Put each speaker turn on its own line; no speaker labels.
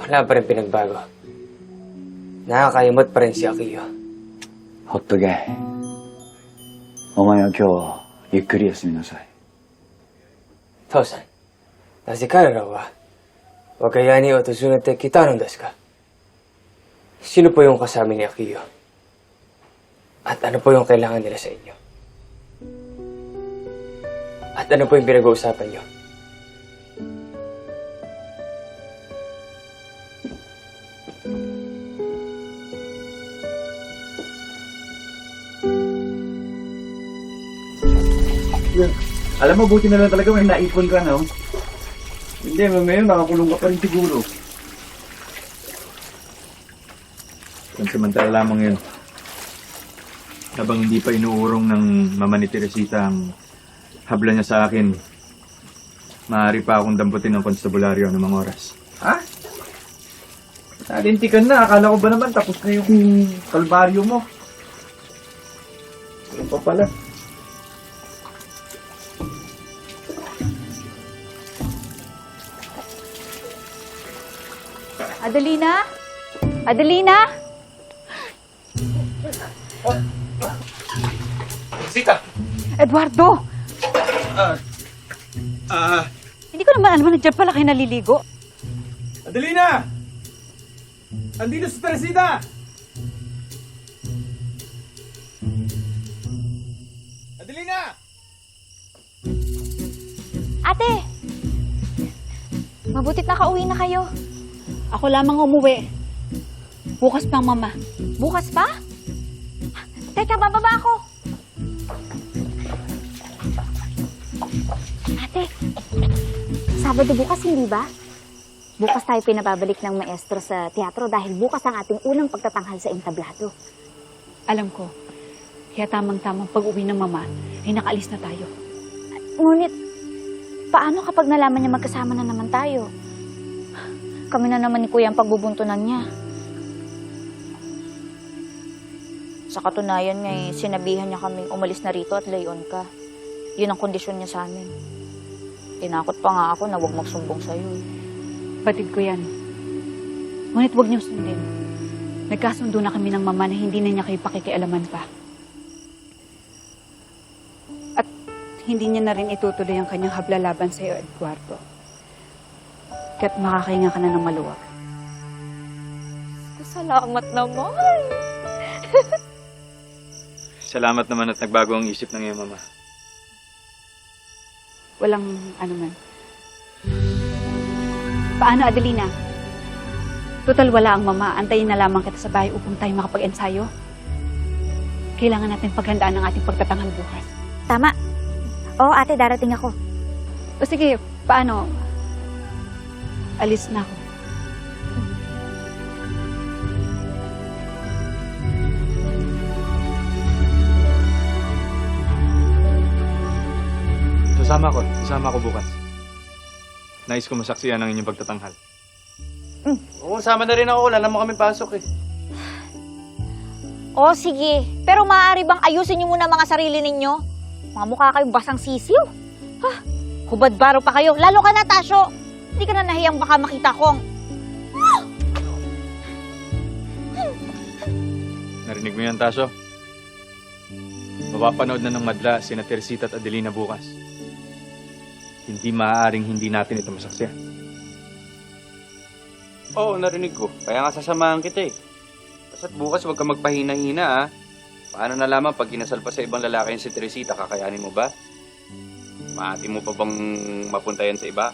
Wala pa rin pinagbago. Nakakayamot pa rin si Akiyo.
ほっとけ。お前は今日、ゆっくり休みなさい。
Tosan, nasi Karara wa wakayani o tuzunate kita ng deska. Sino po yung kasama ni Akiyo? At ano po yung kailangan nila sa inyo? At ano po yung pinag-uusapan niyo?
Alam mo, buti na lang talaga may naipon ka, no? Hindi, mamaya nakakulong ka pa rin siguro.
Pansamantala lamang yun. Habang hindi pa inuurong ng mama ni Teresita ang habla niya sa akin, maaari pa akong damputin ng konstabularyo ng mga oras.
Ha? Nalintikan na. Akala ko ba naman tapos na yung kalbaryo mo? Ano pa pala?
Adelina? Adelina?
Sita!
Eduardo!
Ah,
Hindi ko naman alam na dyan pala kayo naliligo.
Adelina! Andito si Teresita! Adelina!
Ate! Mabutit nakauwi na kayo. Ako lamang umuwi. Bukas pa, mama. Bukas pa? Teka, bababa ako. Ate, Sabado bukas, hindi ba? Bukas tayo pinababalik ng maestro sa teatro dahil bukas ang ating unang pagtatanghal sa entablado.
Alam ko. Kaya tamang-tamang pag-uwi ng mama, ay nakaalis na tayo.
Ngunit, paano kapag nalaman niya magkasama na naman tayo? Kami na naman ni Kuya ang pagbubuntunan niya. Sa katunayan nga eh, sinabihan niya kaming umalis na rito at layon ka. Yun ang kondisyon niya sa amin. Tinakot pa nga ako na huwag magsumbong sa'yo. eh.
Batid ko yan. Ngunit huwag niyong sundin. Nagkasundo na kami ng mama na hindi na niya kayo pakikialaman pa. At hindi niya na rin itutuloy ang kanyang hablalaban sa iyo, Eduardo. Kaya't makakahinga ka na ng maluwag.
Salamat naman.
Salamat naman at nagbago ang isip ng iyong mama.
Walang ano man. Paano, Adelina? Total wala ang mama. Antayin na lamang kita sa bahay upang tayo makapag-ensayo. Kailangan natin paghandaan ang ating pagtatanghal bukas.
Tama. Oo, ate, darating ako.
O sige, paano? Alis na ako.
Sasama ko. Sasama ko bukas. Nais ko masaksiyan ang inyong pagtatanghal.
Oo, sama na rin ako. Wala naman kami pasok eh.
Oo, sige. Pero maaari bang ayusin niyo muna mga sarili ninyo? Mga mukha kayong basang sisiw. Ha? Hubad baro pa kayo. Lalo ka na, Tasyo. Hindi ka na nahiyang baka makita kong...
Narinig mo yan, Taso? Mapapanood na ng madla si na Teresita at Adelina bukas. Hindi maaaring hindi natin ito masaksiyan.
Oo, narinig ko. Kaya nga sasamahan kita eh. Basta't bukas huwag ka magpahina-hina ah. Paano nalaman pag kinasal pa sa ibang lalaki yung si Teresita, kakayanin mo ba? Maati mo pa bang mapunta yan sa iba?